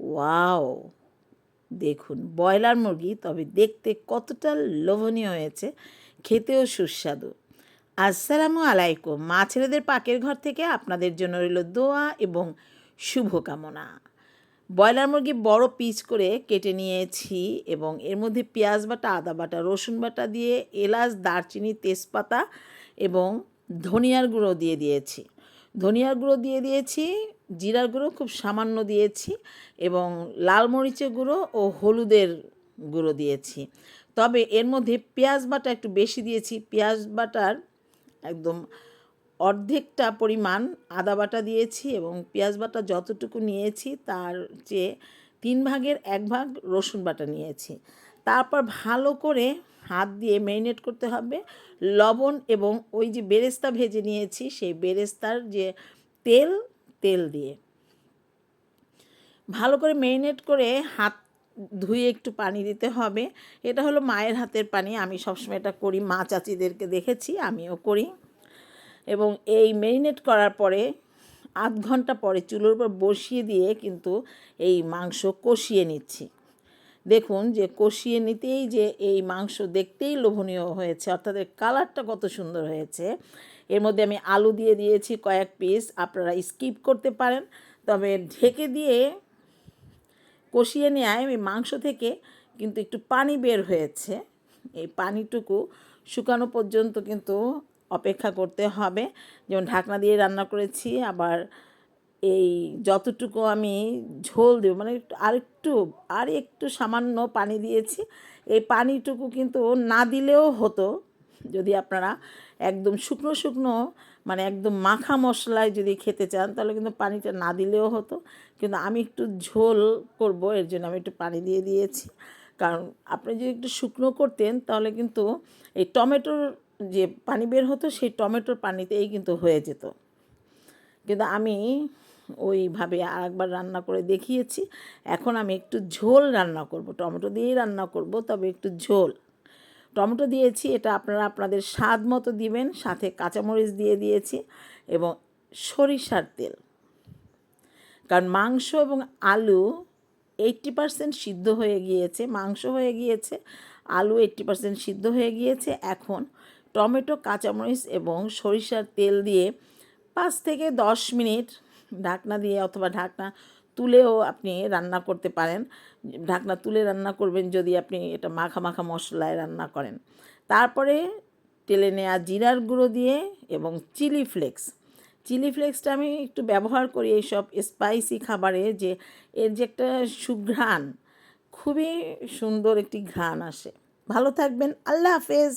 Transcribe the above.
Wow, দেখুন, broiler মুরগি, তবে দেখতে কতটা লোভনীয় হয়েছে, খেতেও সুস্বাদু। আসসালামু আলাইকুম, মা ছেলেদের পাকের ঘর থেকে আপনাদের জন্য রইল দোয়া এবং শুভকামনা। ব্রয়লার মুরগি বড় পিস করে কেটে নিয়েছি এবং এর মধ্যে পেঁয়াজ বাটা, আদা বাটা, রসুন বাটা দিয়ে এলাচ, দারচিনি, তেজপাতা এবং ধনিয়ার গুঁড়ো দিয়ে দিয়েছি। ধনিয়ার গুঁড়ো দিয়ে দিয়েছি, জিরার গুঁড়ো খুব সামান্য দিয়েছি এবং লাল মরিচের গুঁড়ো ও হলুদের গুঁড়ো দিয়েছি। তবে এর মধ্যে পেঁয়াজ বাটা একটু বেশি দিয়েছি। পেঁয়াজ বাটার একদম অর্ধেকটা পরিমাণ আদা বাটা দিয়েছি এবং পেঁয়াজ বাটা যতটুকু নিয়েছি তার চেয়ে তিন ভাগের এক ভাগ রসুন বাটা নিয়েছি। তারপর ভালো করে হাত দিয়ে ম্যারিনেট করতে হবে। লবণ এবং ওই যে বেরেস্তা ভেজে নিয়েছি, সেই বেরেস্তার যে তেল তেল দিয়ে। ভালো করে ম্যারিনেট করে হাত ধুয়ে একটু পানি দিতে হবে। এটা হলো মায়ের হাতের পানি, আমি সবসময় এটা করি, মা চাচিদেরকে দেখেছি, আমিও করি। এবং এই ম্যারিনেট করার পরে আধ ঘণ্টা পরে চুলোর উপর বসিয়ে দিয়ে কিন্তু এই মাংস কষিয়ে নিচ্ছি। দেখুন যে কষিয়ে নিতেই যে এই মাংস দেখতেই লোভনীয় হয়েছে, অর্থাৎ এর কালারটা কত সুন্দর হয়েছে। এর মধ্যে আমি আলু দিয়ে দিয়েছি কয়েক পিস, আপনারা স্কিপ করতে পারেন, তবে ঢেকে দিয়ে কষিয়ে নেওয়ায় ওই মাংস থেকে কিন্তু একটু পানি বের হয়েছে। এই পানিটুকু শুকানো পর্যন্ত কিন্তু অপেক্ষা করতে হবে। যেমন ঢাকনা দিয়ে রান্না করেছি, আবার এই যতটুকু আমি ঝোল দেব মানে একটু আরেকটু আর একটু সামান্য পানি দিয়েছি। এই পানিটুকু কিন্তু না দিলেও হতো। যদি আপনারা একদম শুকনো শুকনো মানে একদম মাখা মশলায় যদি খেতে চান, তাহলে কিন্তু পানিটা না দিলেও হতো। কিন্তু আমি একটু ঝোল করব, এর জন্য আমি একটু পানি দিয়ে দিয়েছি। কারণ আপনি যদি একটু শুকনো করতেন, তাহলে কিন্তু এই টমেটোর যে পানি বের হতো, সেই টমেটোর পানিতেই কিন্তু হয়ে যেত। কিন্তু আমি ওইভাবে আর একবার রান্না করে দেখিয়েছি। এখন আমি একটু ঝোল রান্না করব। টমেটো দিয়েই রান্না করব, তবে একটু ঝোল। টমেটো দিয়েছি, এটা আপনারা আপনাদের স্বাদ মতো দিবেন, সাথে কাঁচামরিচ দিয়ে দিয়েছি এবং সরিষার তেল। কারণ মাংস এবং আলু এইট্টি পারসেন্ট সিদ্ধ হয়ে গিয়েছে, মাংস হয়ে গিয়েছে, আলু এইট্টি পারসেন্ট সিদ্ধ হয়ে গিয়েছে। এখন টমেটো, কাঁচামরিচ এবং সরিষার তেল দিয়ে পাঁচ থেকে দশ মিনিট ঢাকনা দিয়ে অথবা ঢাকনা তুলেও আপনি রান্না করতে পারেন। ঢাকনা তুলে রান্না করবেন যদি আপনি এটা মাখা মাখা মশলায় রান্না করেন। তারপরে তেলে নেওয়া জিরার গুঁড়ো দিয়ে এবং চিলি ফ্লেক্স। চিলি ফ্লেক্সটা আমি একটু ব্যবহার করি এইসব স্পাইসি খাবারে যে এর যে একটা সুঘ্রাণ, খুবই সুন্দর একটি ঘ্রাণ আসে। ভালো থাকবেন, আল্লাহ হাফেজ।